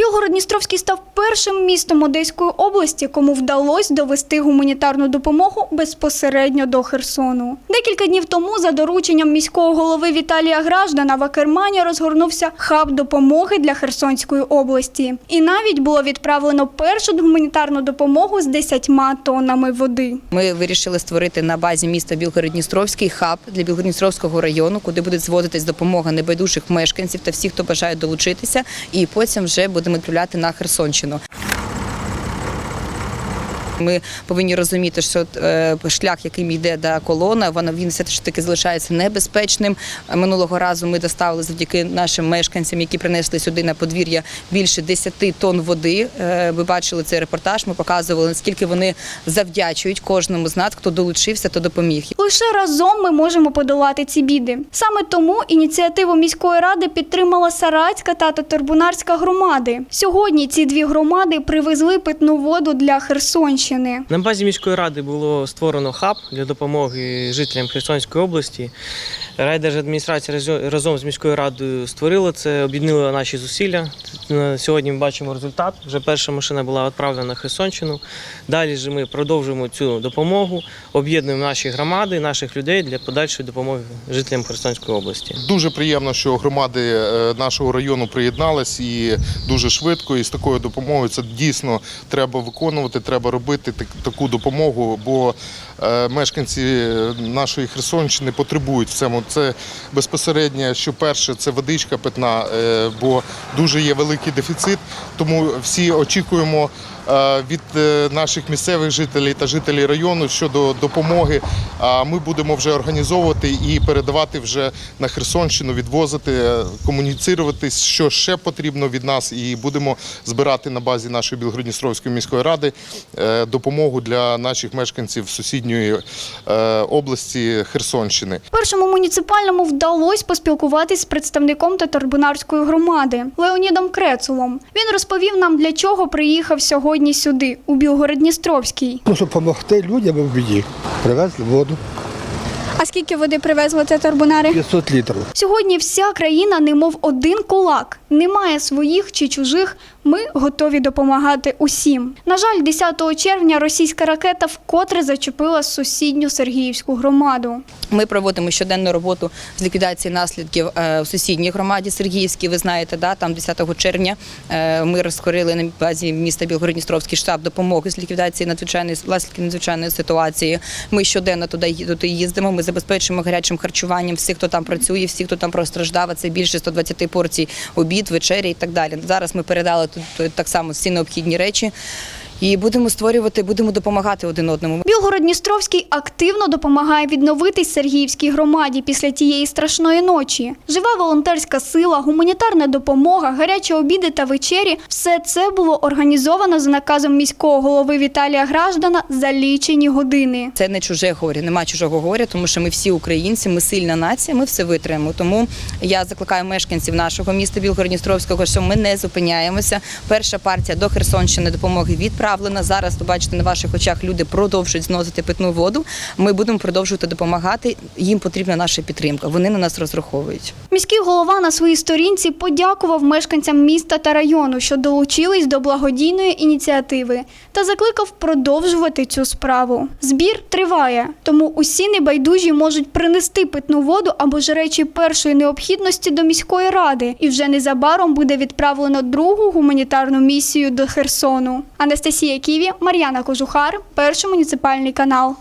Білгород-Дністровський став першим містом Одеської області, кому вдалося довести гуманітарну допомогу безпосередньо до Херсону. Декілька днів тому, за дорученням міського голови Віталія Граждана, в Акермані розгорнувся хаб допомоги для Херсонської області. І навіть було відправлено першу гуманітарну допомогу з 10 тоннами води. Ми вирішили створити на базі міста Білгород-Дністровський хаб для Білгород-Дністровського району, куди буде зводитись допомога небайдужих мешканців та всіх, хто бажає долучитися, і потім вже будемо відправляти на Херсонщину. Ми повинні розуміти, що е, шлях, яким йде да, колона, вона він все таки залишається небезпечним. Минулого разу ми доставили завдяки нашим мешканцям, які принесли сюди на подвір'я більше 10 тонн води. Е, Ви бачили цей репортаж. Ми показували наскільки вони завдячують кожному з нас, хто долучився, то допоміг. Лише разом ми можемо подолати ці біди. Саме тому ініціативу міської ради підтримала Саратська та Татарбунарська громади. Сьогодні ці дві громади привезли питну воду для Херсонщини. На базі міської ради було створено хаб для допомоги жителям Херсонської області. Райдержадміністрація разо- разом з міською радою створила це, об'єднала наші зусилля. Сьогодні ми бачимо результат. Вже перша машина була відправлена на Херсонщину. Далі ж ми продовжуємо цю допомогу, об'єднуємо наші громади, наших людей для подальшої допомоги жителям Херсонської області. Дуже приємно, що громади е, нашого району приєднались і дуже швидко. І з такою допомогою це дійсно треба виконувати, треба робити так- таку допомогу, бо е, мешканці нашої Херсонщини потребують в цьому. Це безпосередньо, що перше, це водичка питна, е, бо дуже є великий дефіцит. Тому всі очікуємо від е, наших місцевих жителів та жителів району щодо допомоги. А ми будемо вже організовувати і передавати вже на Херсонщину, відвозити, е, комуніцирувати, що ще потрібно від нас, і будемо збирати на базі нашої Білгородністровської міської ради е, допомогу для наших мешканців сусідньої е, області Херсонщини. Першому муніципальному вдалося поспілкуватись з представником Татарбунарської громади Леонідом Крецулом. Він розповів нам, для чого приїхав сьогодні сюди, у Білгород-Дністровський. Ну, щоб допомогти людям в біді. Привезли воду А скільки води привезли Татарбунари? 500 літрів. Сьогодні вся країна, немов один кулак. Немає своїх чи чужих. Ми готові допомагати усім. На жаль, 10 червня російська ракета вкотре зачепила сусідню Сергіївську громаду. Ми проводимо щоденну роботу з ліквідації наслідків е, в сусідній громаді Сергіївській. Ви знаєте, да там 10 червня е, ми розкорили на базі міста Білгородністровський штаб допомоги з ліквідації надзвичайної наслідків надзвичайної ситуації. Ми щоденно туди туди їздимо. Ми забезпечуємо гарячим харчуванням всіх, хто там працює, всіх, хто там простраждав, Це більше 120 порцій обід, вечері і так далі. Зараз ми передали тут так само всі необхідні речі. І будемо створювати, будемо допомагати один одному. Білгород-Дністровський активно допомагає відновитись Сергіївській громаді після тієї страшної ночі. Жива волонтерська сила, гуманітарна допомога, гарячі обіди та вечері – все це було організовано за наказом міського голови Віталія Граждана за лічені години. Це не чуже горя, нема чужого горя, тому що ми всі українці, ми сильна нація, ми все витримаємо. Тому я закликаю мешканців нашого міста Білгородністровського, що ми не зупиняємося. Перша партія до Херсонщини допомоги відправлена. Зараз ви бачите на ваших очах люди продовжують зносити питну воду. Ми будемо продовжувати допомагати. Їм потрібна наша підтримка. Вони на нас розраховують. Міський голова на своїй сторінці подякував мешканцям міста та району, що долучились до благодійної ініціативи, та закликав продовжувати цю справу. Збір триває, тому усі небайдужі можуть принести питну воду або ж речі першої необхідності до міської ради, і вже незабаром буде відправлено другу гуманітарну місію до Херсону. Анастасія Ківі, Мар'яна Кожухар, перший муніципальний канал.